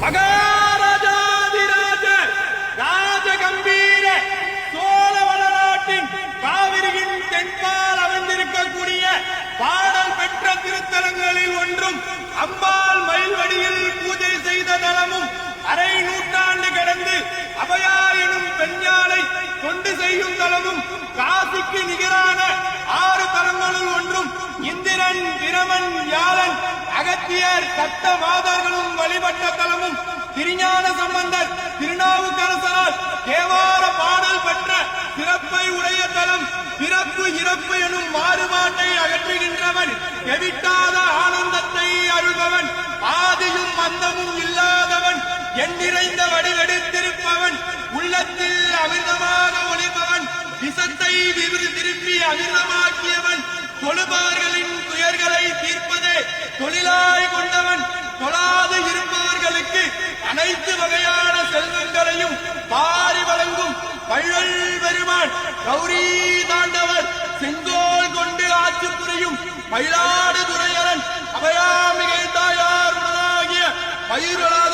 மகாராஜாதிராஜ ராஜகம்பீர சோழ வளநாட்டின் காவிரியின் தென்பால் அமைந்திருக்கக்கூடிய பாடல் பெற்ற திருத்தலங்களில் ஒன்றும் அம்பாள் மயில்வடியில் பூஜை செய்த தலமும் அரை நூற்றாண்டு கடந்து அபயார் எனும் பெண்ஞானை கொண்டு செய்யும் தலமும் காசிக்கு நிகரான ஆறு தலங்களுள் ஒன்றும் இந்திரன் பிரமன் யாழன் அகத்தியர் சப்த மாதர்களும் வழிபட்ட தலமும் திருஞான சம்பந்தர் திருநாவுக்கரசரால் தேவார பாடல் பெற்ற சிறப்பை உடைய தலம் பிறப்பு இறப்பு எனும் மாறுபாட்டை அகற்றுகின்றவன் எவிட்டாத ஆனந்தத்தை அருள்பவன் ஆதியும் அந்தமும் இல்லாதவன் என் நிறைந்த வடிவெடுத்திருப்பவன் உள்ளத்தில் அமிர்தமாக ஒளிபவன் விசத்தை விருது திருப்பி அமிர்தமாக்கியவன் தொழுபவர்களின் தீர்ப்பதே தொழிலாய் கொண்டவன் தொழாது இருப்பவர்களுக்கு அனைத்து வகையான செல்வங்களையும் பாரி வழங்கும் வள்ளல் பெருமான் கௌரி தாண்டவர் செங்கோல் கொண்டு ஆட்சி புரியும் மயிலாடு துறையரன் அபயாமிகை தாயார் உடனாகிய பயிரொழாத